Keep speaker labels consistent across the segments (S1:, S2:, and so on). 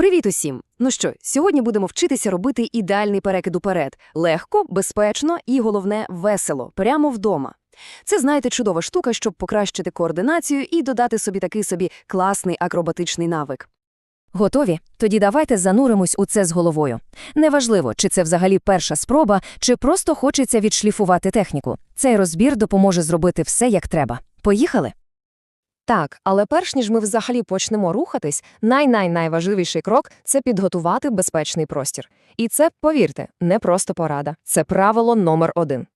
S1: Привіт усім! Ну що, сьогодні будемо вчитися робити ідеальний перекид уперед. Легко, безпечно і, головне, весело, прямо вдома. Це, знаєте, чудова штука, щоб покращити координацію і додати собі такий собі класний акробатичний навик.
S2: Готові? Тоді давайте зануримось у це з головою. Неважливо, чи це взагалі перша спроба, чи просто хочеться відшліфувати техніку. Цей розбір допоможе зробити все як треба. Поїхали?
S1: Так, але перш ніж ми взагалі почнемо рухатись, най-най-найважливіший крок це підготувати безпечний простір. І це, повірте, не просто порада, це правило номер один.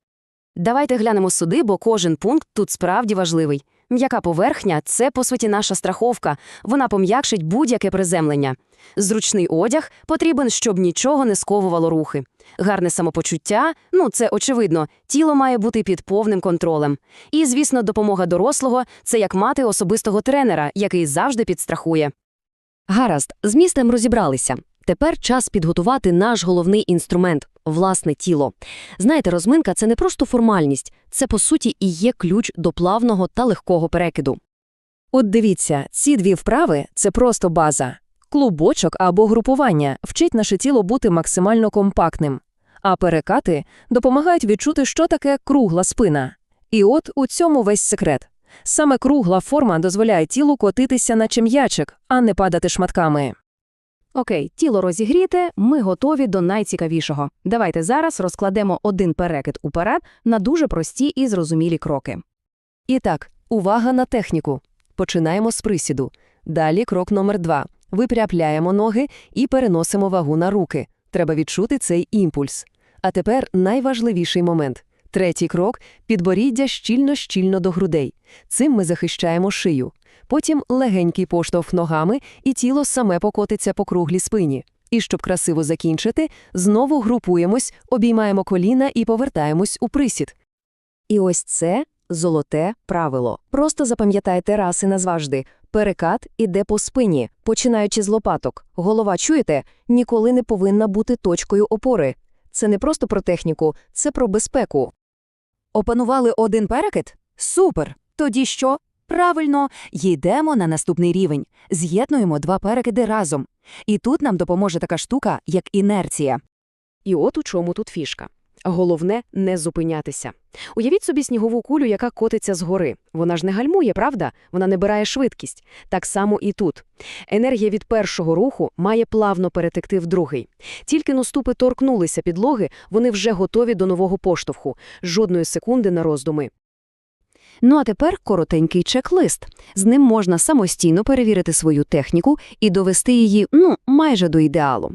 S1: Давайте глянемо суди, бо кожен пункт тут справді важливий. М'яка поверхня це, по суті, наша страховка. Вона пом'якшить будь-яке приземлення. Зручний одяг потрібен, щоб нічого не сковувало рухи. Гарне самопочуття ну це очевидно, тіло має бути під повним контролем. І, звісно, допомога дорослого це як мати особистого тренера, який завжди підстрахує.
S2: Гаразд, з містом розібралися. Тепер час підготувати наш головний інструмент власне тіло. Знаєте, розминка це не просто формальність, це по суті і є ключ до плавного та легкого перекиду. От дивіться, ці дві вправи це просто база. Клубочок або групування вчить наше тіло бути максимально компактним, а перекати допомагають відчути, що таке кругла спина. І от у цьому весь секрет. Саме кругла форма дозволяє тілу котитися наче м'ячик, а не падати шматками.
S1: Окей, тіло розігріте, ми готові до найцікавішого. Давайте зараз розкладемо один перекид уперед на дуже прості і зрозумілі кроки.
S2: І так, увага на техніку. Починаємо з присіду. Далі крок номер два. Випряпляємо ноги і переносимо вагу на руки. Треба відчути цей імпульс. А тепер найважливіший момент. Третій крок – підборіддя щільно-щільно до грудей. Цим ми захищаємо шию. Потім легенький поштовх ногами, і тіло саме покотиться по круглій спині. І щоб красиво закінчити, знову групуємось, обіймаємо коліна і повертаємось у присід. І ось це золоте правило. Просто запам'ятайте раз і назавжди. Перекат іде по спині, починаючи з лопаток. Голова, чуєте, ніколи не повинна бути точкою опори. Це не просто про техніку, це про безпеку.
S1: Опанували один перекид? Супер! Тоді що? Правильно, йдемо на наступний рівень. З'єднуємо два перекиди разом. І тут нам допоможе така штука, як інерція. І от у чому тут фішка. Головне – не зупинятися. Уявіть собі снігову кулю, яка котиться згори. Вона ж не гальмує, правда? Вона не бирає швидкість. Так само і тут. Енергія від першого руху має плавно перетекти в другий. Тільки наступи торкнулися підлоги, вони вже готові до нового поштовху. Жодної секунди на роздуми. Ну а тепер коротенький чек-лист. З ним можна самостійно перевірити свою техніку і довести її, ну, майже до ідеалу.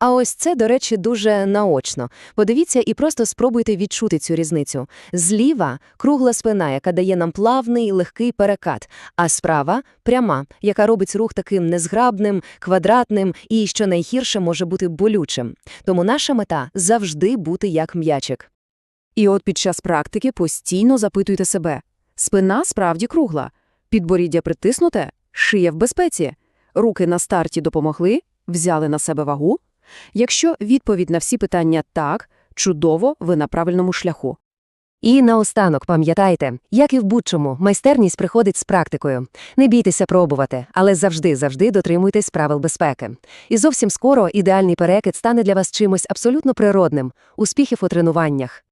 S1: А ось це, до речі, дуже наочно. Подивіться і просто спробуйте відчути цю різницю. Зліва – кругла спина, яка дає нам плавний легкий перекат, а справа – пряма, яка робить рух таким незграбним, квадратним і, що найгірше, може бути болючим. Тому наша мета – завжди бути як м'ячик. І от під час практики постійно запитуйте себе. Спина справді кругла, підборіддя притиснуте, шия в безпеці, руки на старті допомогли, взяли на себе вагу. Якщо відповідь на всі питання так, чудово, ви на правильному шляху.
S2: І наостанок пам'ятайте, як і в будь-чому, майстерність приходить з практикою. Не бійтеся пробувати, але завжди-завжди дотримуйтесь правил безпеки. І зовсім скоро ідеальний перекид стане для вас чимось абсолютно природним. Успіхів у тренуваннях!